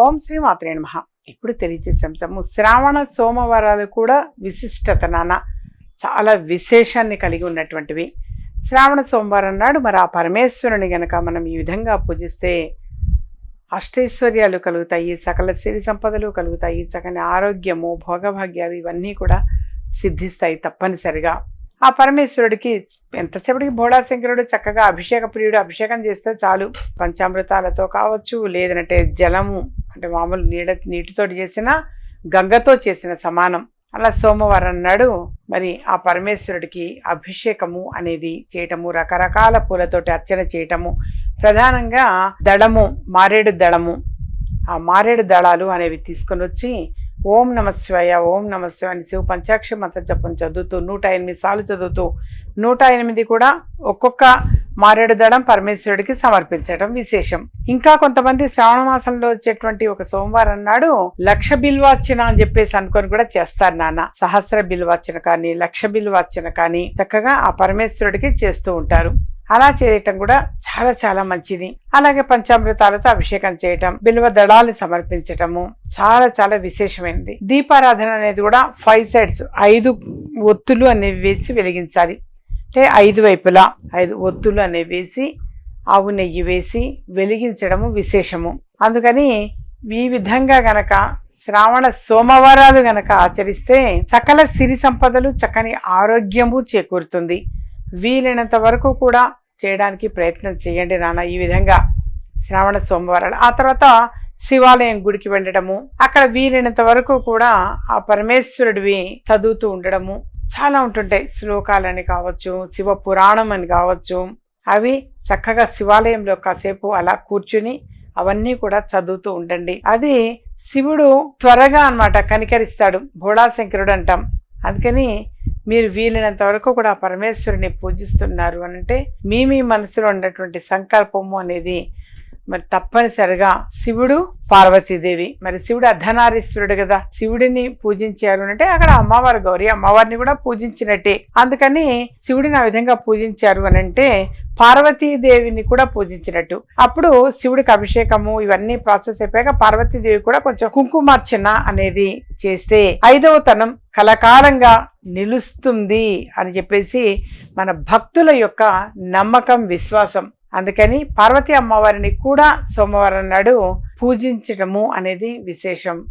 ఓం శ్రీ మాత్రే నమ. ఇప్పుడు తెలియజేసే అంశము శ్రావణ సోమవారాలు కూడా విశిష్టత నాన్న. చాలా విశేషాన్ని కలిగి ఉన్నటువంటివి. శ్రావణ సోమవారం నాడు మరి ఆ పరమేశ్వరుని గనక మనం ఈ విధంగా పూజిస్తే అష్టైశ్వర్యాలు కలుగుతాయి సకల సిరి సంపదలు కలుగుతాయి చక్కని ఆరోగ్యము భోగభాగ్యాలు ఇవన్నీ కూడా సిద్ధిస్తాయి తప్పనిసరిగా. ఆ పరమేశ్వరుడికి ఎంతసేపటికి భోళాశంకరుడు చక్కగా అభిషేక ప్రియుడు అభిషేకం చేస్తే చాలు. పంచామృతాలతో కావచ్చు లేదంటే జలము అంటే మామూలు నీడ నీటితో చేసిన గంగతో చేసిన సమానం. అలా సోమవారం నాడు మరి ఆ పరమేశ్వరుడికి అభిషేకము అనేది చేయటము రకరకాల పూలతోటి అర్చన చేయటము ప్రధానంగా దళము మారేడు దళము. ఆ మారేడు దళాలు అనేవి తీసుకొని వచ్చి ఓం నమశివాయ ఓం నమ అని శివ పంచాక్ష మంత్ర జపం చదువుతూ నూట ఎనిమిది సార్లు చదువుతూ నూట ఎనిమిది కూడా ఒక్కొక్క మారేడు దళం పరమేశ్వరుడికి సమర్పించడం విశేషం. ఇంకా కొంతమంది శ్రావణ మాసంలో వచ్చేటువంటి ఒక సోమవారం నాడు లక్ష బిల్వార్చన అని చెప్పేసి అనుకొని కూడా చేస్తారు నాన్న. సహస్ర బిల్వార్చన కానీ లక్ష బిల్వార్చన కానీ చక్కగా ఆ పరమేశ్వరుడికి చేస్తూ ఉంటారు. అలా చేయటం కూడా చాలా చాలా మంచిది. అలాగే పంచామృతాలతో అభిషేకం చేయటం బిల్వ దళాలు సమర్పించటము చాలా చాలా విశేషమైనది. దీపారాధన అనేది కూడా ఫైవ్ సైడ్స్ ఐదు ఒత్తులు అనేవి వేసి వెలిగించాలి. అంటే ఐదు వైపులా ఐదు ఒత్తులు అనేవి వేసి ఆవు నెయ్యి వేసి వెలిగించడము విశేషము. అందుకని ఈ విధంగా గనక శ్రావణ సోమవారాలు గనక ఆచరిస్తే సకల సిరి సంపదలు చక్కని ఆరోగ్యము చేకూరుతుంది. వీలైనంత వరకు కూడా చేయడానికి ప్రయత్నం చేయండి నాన్న ఈ విధంగా శ్రావణ సోమవారాలు. ఆ తర్వాత శివాలయం గుడికి వెళ్ళడము అక్కడ వీలైనంత వరకు కూడా ఆ పరమేశ్వరుడివి చదువుతూ ఉండడము చాలా ఉంటుంటాయి. శ్లోకాలని కావచ్చు శివ పురాణం అని కావచ్చు. అవి చక్కగా శివాలయంలో కాసేపు అలా కూర్చుని అవన్నీ కూడా చదువుతూ ఉండండి. అది శివుడు త్వరగా అన్నమాట కనికరిస్తాడు. భోళాశంకరుడు అంటాం. అందుకని మీరు వీలైనంత వరకు కూడా పరమేశ్వరుని పూజిస్తున్నారు అంటే మీ మీ మనసులో ఉన్నటువంటి సంకల్పము అనేది మరి తప్పనిసరిగా శివుడు పార్వతీదేవి. మరి శివుడు అర్ధనారీశ్వరుడు కదా. శివుడిని పూజించారు అంటే అక్కడ అమ్మవారు గౌరి అమ్మవారిని కూడా పూజించినట్టే. అందుకని శివుడిని ఆ విధంగా పూజించారు అని అంటే పార్వతీదేవిని కూడా పూజించినట్టు. అప్పుడు శివుడికి అభిషేకము ఇవన్నీ ప్రాసెస్ అయిపోయాక పార్వతీదేవి కూడా కొంచెం కుంకుమార్చన అనేది చేస్తే ఐదవ తనం కలకాలంగా నిలుస్తుంది అని చెప్పేసి మన భక్తుల యొక్క నమ్మకం విశ్వాసం. అందుకని పార్వతీ అమ్మవారిని కూడా సోమవారం నాడు పూజించటము అనేది విశేషం.